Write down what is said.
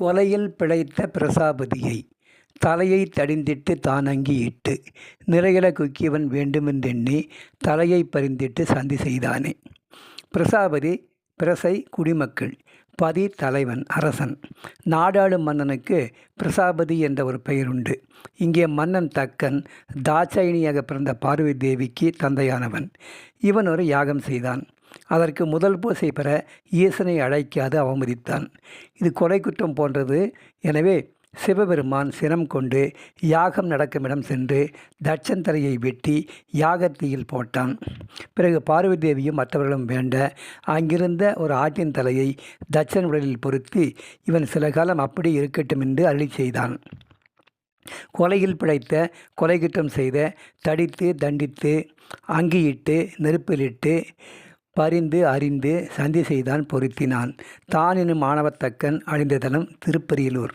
கொலையில் பிழைத்த பிரசாபதியை தலையை தடிந்திட்டு தான் இட்டு நிறையல குக்கியவன் வேண்டுமென்றெண்ணி தலையை பறிந்திட்டு சந்தி செய்தானே. பிரசாபதி பிரசை குடிமக்கள் பதி தலைவன் அரசன். நாடாளும் மன்னனுக்கு பிரசாபதி என்ற ஒரு பெயர் உண்டு இங்கே மன்னன் தக்கன் தாட்சாயினியாக பிறந்த பார்வதி தேவிக்கு தந்தையானவன். இவன் ஒரு யாகம் செய்தான். அதற்கு முதல் பூசை பெற ஈசனை அழைக்காது அவமதித்தான். இது கொலை குற்றம் போன்றது. எனவே சிவபெருமான் சினம் கொண்டு யாகம் நடக்குமிடம் சென்று தட்சன் தலையை வெட்டி யாகத்தீயில் போட்டான். பிறகு பார்வதி தேவியும் மற்றவர்களும் வேண்ட அங்கிருந்த ஒரு ஆட்டின் தலையை தட்சன் உடலில் பொருத்தி இவன் சில காலம் அப்படி இருக்கட்டும் என்று அருளி செய்தான். கொலையில் பிழைத்த கொலை குற்றம் செய்த தடித்து தண்டித்து அங்கியிட்டு நெருப்பிலிட்டு பரிந்து அறிந்து சந்தி செய்தான் பொருத்தினான். தான் எனும் மாணவத்தக்கன் அழிந்ததனம் திருப்பரியலூர்